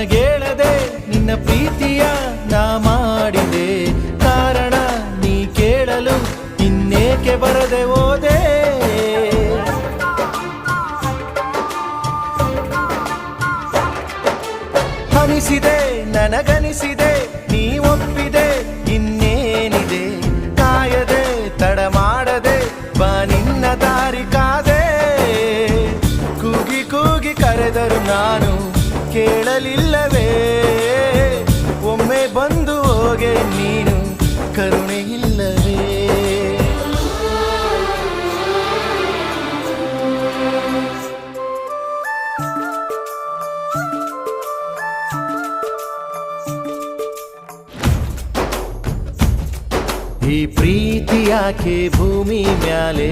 ನಿನಗೇಳದೆ ನಿನ್ನ ಪ್ರೀತಿಯ ನಾ ಮಾಡಿದೆ. ಕಾರಣ ನೀ ಕೇಳಲು ಇನ್ನೇಕೆ ಬರದೆ ಓದೆ ಅನಿಸಿದೆ ನನಗನಿಸಿದೆ, ನೀ ಒಪ್ಪಿದೆ, ಇನ್ನೇನಿದೆ? ಕಾಯದೆ, ತಡ ಮಾಡದೆ, ಬಾ ನಿನ್ನ ದಾರಿ ಕಾದೆ. ಕೂಗಿ ಕೂಗಿ ಕರೆದರು ನಾನು ಕೇಳಲಿಲ್ಲವೇ? ಒಮ್ಮೆ ಬಂದು ಹೋಗೆ ನೀನು ಕರುಣೆ ಇಲ್ಲವೇ ಈ ಪ್ರೀತಿ ಯಾಕೆ ಭೂಮಿ ಮ್ಯಾಲೆ?